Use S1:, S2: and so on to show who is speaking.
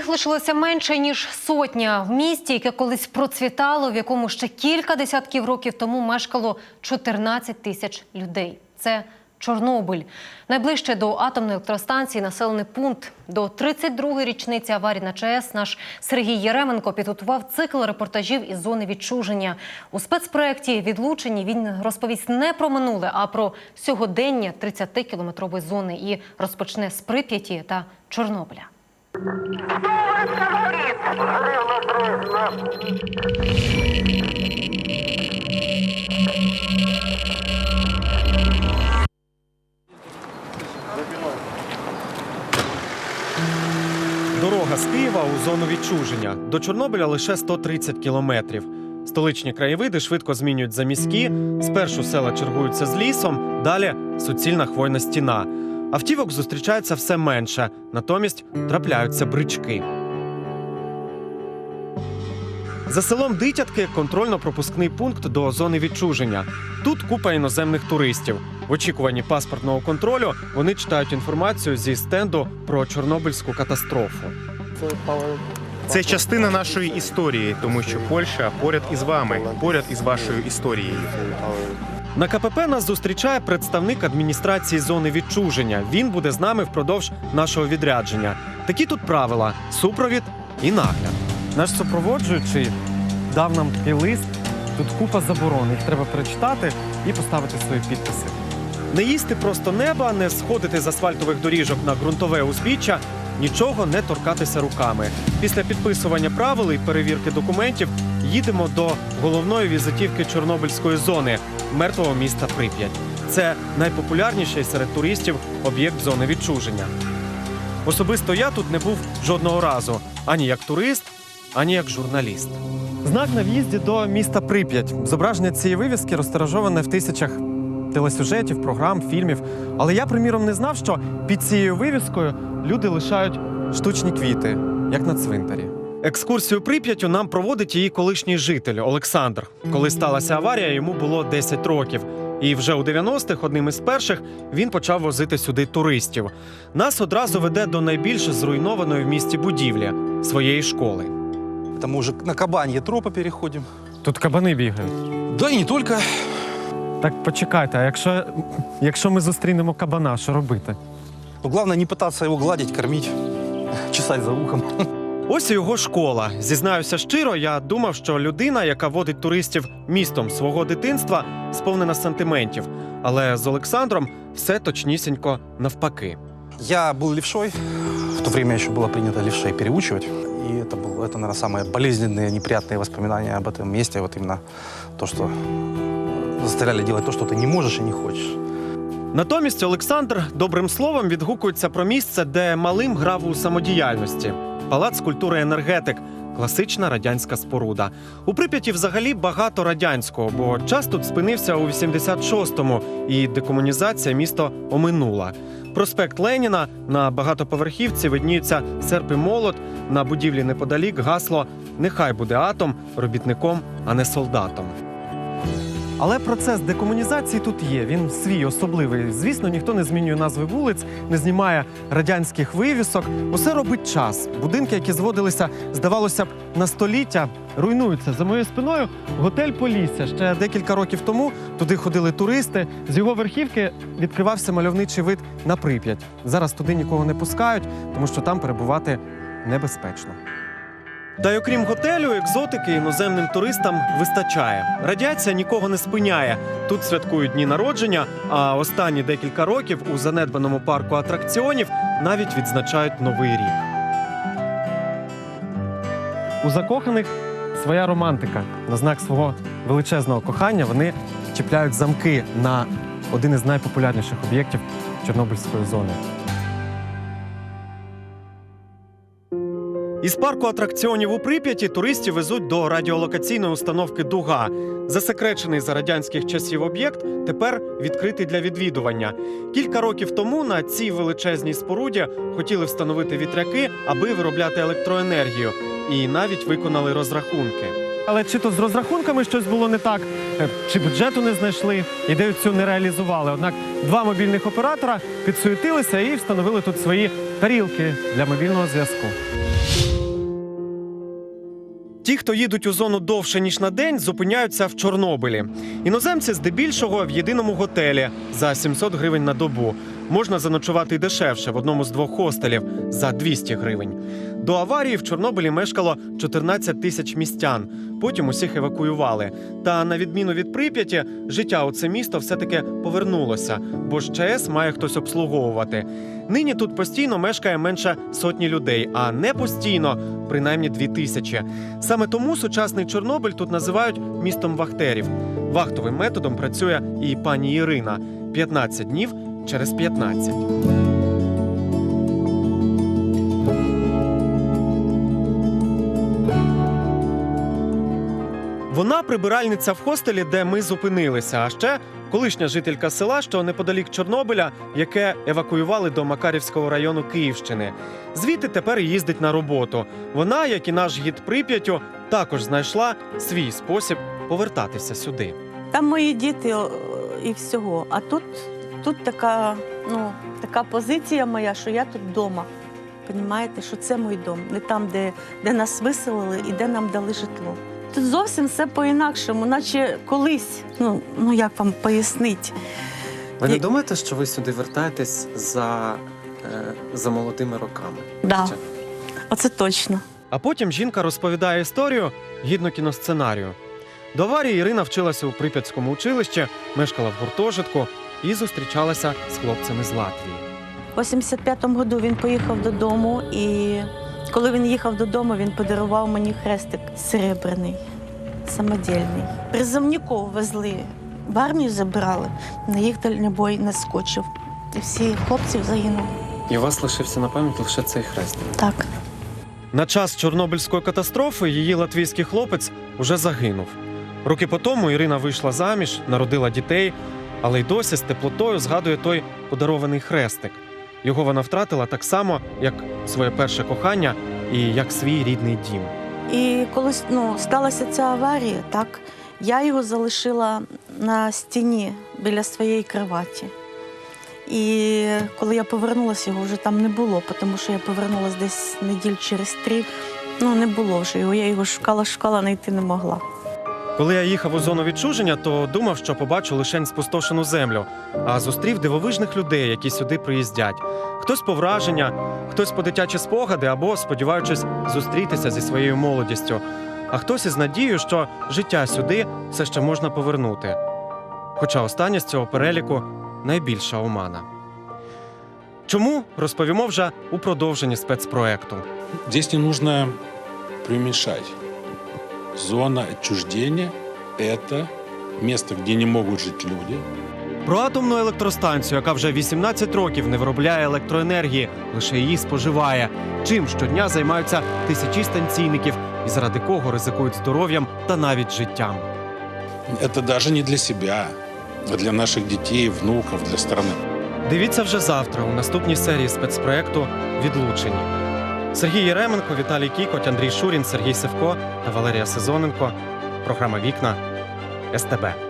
S1: Їх лишилося менше ніж сотня в місті, яке колись процвітало, в якому ще кілька десятків років тому мешкало 14 тисяч людей. Це Чорнобиль. Найближче до атомної електростанції населений пункт. До 32-ї річниці аварії на ЧАЕС наш Сергій Єременко підготував цикл репортажів із зони відчуження. У спецпроєкті відлучені він розповість не про минуле, а про сьогодення 30-кілометрової зони і розпочне з Прип'яті та Чорнобиля.
S2: Дорога з Києва у зону відчуження. До Чорнобиля лише 130 кілометрів. Столичні краєвиди швидко змінюють за міські. Спершу села чергуються з лісом, далі суцільна хвойна стіна. Автівок зустрічається все менше, натомість трапляються брички. За селом Дитятки контрольно-пропускний пункт до зони відчуження. Тут купа іноземних туристів. В очікуванні паспортного контролю вони читають інформацію зі стенду про Чорнобильську катастрофу.
S3: Це частина нашої історії, тому що Польща поряд із вами, поряд із вашою історією.
S2: На КПП нас зустрічає представник адміністрації зони відчуження. Він буде з нами впродовж нашого відрядження. Такі тут правила: супровід і нагляд. Наш супроводжуючий дав нам такий лист. Тут купа заборон. Їх треба перечитати і поставити свої підписи. Не їсти просто неба, не сходити з асфальтових доріжок на ґрунтове узбіччя, нічого не торкатися руками. Після підписування правил і перевірки документів їдемо до головної візитівки Чорнобильської зони мертвого міста Прип'ять. Це найпопулярніший серед туристів об'єкт зони відчуження. Особисто я тут не був жодного разу ані як турист, ані як журналіст. Знак на в'їзді до міста Прип'ять. Зображення цієї вивіски розтиражоване в тисячах телесюжетів, програм, фільмів. Але я, приміром, не знав, що під цією вивіскою люди лишають штучні квіти, як на цвинтарі. Екскурсію Прип'яттю нам проводить її колишній житель Олександр. Коли сталася аварія, йому було 10 років. І вже у 90-х, одним із перших, він почав возити сюди туристів. Нас одразу веде до найбільш зруйнованої в місті будівлі своєї школи.
S4: Это мы уже на кабанье тропа переходим.
S2: Тут кабани бігають.
S4: Да и не только.
S2: Так почекайте, а якщо, якщо ми зустрінемо кабана, що робити?
S4: Но главное не пытаться его гладить, кормить, чесать за ухом.
S2: Ось і його школа. Зізнаюся щиро, я думав, що людина, яка водить туристів містом свого дитинства, сповнена сантиментів. Але з Олександром все точнісінько навпаки.
S4: Я был левшой. В то время еще было принято левшей переучивать. И это было, это, наверное, самые болезненные, неприятные воспоминания об этом месте. Вот именно то, что заставляли делать то, что ты не можешь и не хочешь.
S2: Натомість Олександр добрим словом відгукується про місце, де малим грав у самодіяльності. Палац культури енергетик. Класична радянська споруда. У Прип'яті взагалі багато радянського, бо час тут спинився у 86-му, і декомунізація місто оминула. Проспект Леніна на багатоповерхівці видніються серп і молот. На будівлі неподалік гасло Нехай буде атом робітником, а не солдатом. Але процес декомунізації тут є. Він свій особливий. Звісно, ніхто не змінює назви вулиць, не знімає радянських вивісок. Усе робить час. Будинки, які зводилися, здавалося б, на століття, руйнуються. За моєю спиною готель Полісся. Ще декілька років тому туди ходили туристи. З його верхівки відкривався мальовничий вид на Прип'ять. Зараз туди нікого не пускають, тому що там перебувати небезпечно. Та й окрім готелю, екзотики іноземним туристам вистачає. Радіація нікого не спиняє. Тут святкують дні народження, а останні декілька років у занедбаному парку атракціонів навіть відзначають новий рік. У закоханих своя романтика. На знак свого величезного кохання вони чіпляють замки на один із найпопулярніших об'єктів Чорнобильської зони. Із парку атракціонів у Прип'яті туристів везуть до радіолокаційної установки Дуга. Засекречений за радянських часів об'єкт тепер відкритий для відвідування. Кілька років тому на цій величезній споруді хотіли встановити вітряки, аби виробляти електроенергію, і навіть виконали розрахунки. Але чи то з розрахунками щось було не так, е, чи бюджету не знайшли, ідею цю не реалізували. Однак два мобільних оператора підсуетилися і встановили тут свої тарілки для мобільного зв'язку. Ті, хто їдуть у зону довше ніж на день, зупиняються в Чорнобилі. Іноземці здебільшого в єдиному готелі за 700 гривень на добу. Можна заночувати дешевше в одному з двох хостелів за 200 гривень. До аварії в Чорнобилі мешкало 14 тисяч містян. Потім усіх евакуювали. Та на відміну від Прип'яті, життя у це місто все-таки повернулося, бо ж ЧАЕС має хтось обслуговувати. Нині тут постійно мешкає менше сотні людей, а не постійно принаймні дві тисячі. Саме тому сучасний Чорнобиль тут називають містом вахтерів. Вахтовим методом працює і пані Ірина 15 днів через 15. Вона прибиральниця в хостелі, де ми зупинилися. А ще колишня жителька села, що неподалік Чорнобиля, яке евакуювали до Макарівського району Київщини. Звідти тепер їздить на роботу. Вона, як і наш гід Прип'ятю, також знайшла свій спосіб повертатися сюди.
S5: Там мої діти і всього. А тут, тут така, ну, така позиція моя, що я тут вдома. Понімаєте, що це мій дом, не там, де, де нас виселили і де нам дали житло. Тут зовсім все по-інакшому, наче колись. Ну, ну як вам пояснити?
S6: Ви не
S5: І-
S6: думаєте, що ви сюди вертаєтесь за, е, за молодими роками?
S5: Да, оце точно.
S2: А потім жінка розповідає історію гідно кіносценарію. До аварії Ірина вчилася у Прип'ятському училищі, мешкала в гуртожитку і зустрічалася з хлопцями з Латвії.
S5: У 85-му году він поїхав додому, і коли він їхав додому, він подарував мені хрестик серебряний, самодільний. Призовників везли, в армію забирали, на їх дальнобой не скочив. І всі хлопців загинули.
S6: І у вас лишився на пам'ять лише цей хрестик.
S5: Так.
S2: На час Чорнобильської катастрофи її латвійський хлопець уже загинув. Роки по тому Ірина вийшла заміж, народила дітей, але й досі з теплотою згадує той подарований хрестик. Його вона втратила так само, як своє перше кохання і як свій рідний дім.
S5: І коли ну, сталася ця аварія, так, я його залишила на стіні біля своєї кроваті. І коли я повернулася, його вже там не було, тому що я повернулася десь неділь через три. Ну, не було вже його. Я його шукала, шукала, знайти не могла.
S2: Коли я їхав у зону відчуження, то думав, що побачу лише спустошену землю, а зустрів дивовижних людей, які сюди приїздять. Хтось по враження, хтось по дитячі спогади або сподіваючись зустрітися зі своєю молодістю, а хтось із надією, що життя сюди все ще можна повернути. Хоча остання з цього переліку найбільша омана. Чому розповімо вже у продовженні спецпроекту.
S7: Здесь не преуменьшать. Зона отчуждения – это место, где не могут жить люди,
S2: Про атомну електростанцію, яка вже 18 років не виробляє електроенергії, лише її споживає. Чим щодня займаються тисячі станційників і заради кого ризикують здоров'ям та навіть життям.
S7: это даже не для себя, а для наших детей, внуков, для страны.
S2: Дивіться вже завтра у наступній серії спецпроекту Відлучені. Сергій Єременко, Віталій Кікоть, Андрій Шурін, Сергій Севко та Валерія Сезоненко. Програма Вікна СТБ.